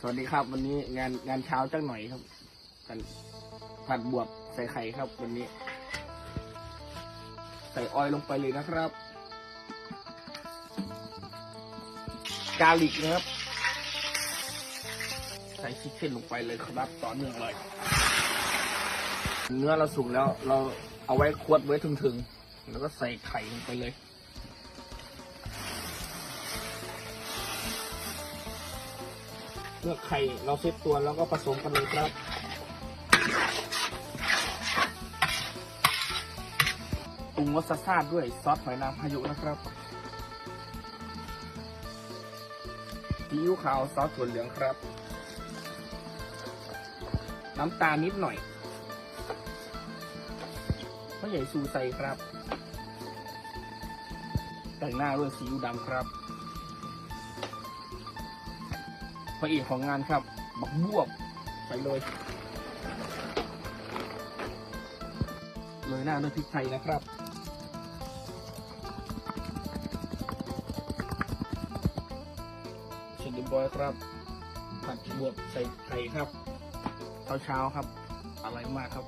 สวัสดีครับ วันนี้งานงานเช้าจังหน่อยครับกันผัดบวบใส่ไข่ครับ วันนี้ ใส่ออยลงไปเลยนะครับกาลิกนะครับ ใส่ชิคเก้นลงไปเลยครับต่อเนื่องเลย เนื้อเราสุกแล้วเราเอาไว้ควดไว้ถึงๆ แล้วก็ใส่ไข่ลงไปเลย มื่อไข่เราเซตตัวแล้วก็ผสมกันเลยครับ ปรุงรสชาติด้วยซอสหอยนางพายุนะครับซีอิ๊วขาวซอสถั่วเหลืองครับ น้ำตาลนิดหน่อยพ่อใหญ่ซูใส่ครับ แต่งหน้าด้วยซีอิ๊วดำครับ พระเอกของงานครับ บักบวบไปเลยเลยหน้าด้วยพริกไทยนะครับเสร็จเรียบร้อยครับ ผัดบวบใส่ไข่ครับเช้าเช้าครับ อะไรมากครับ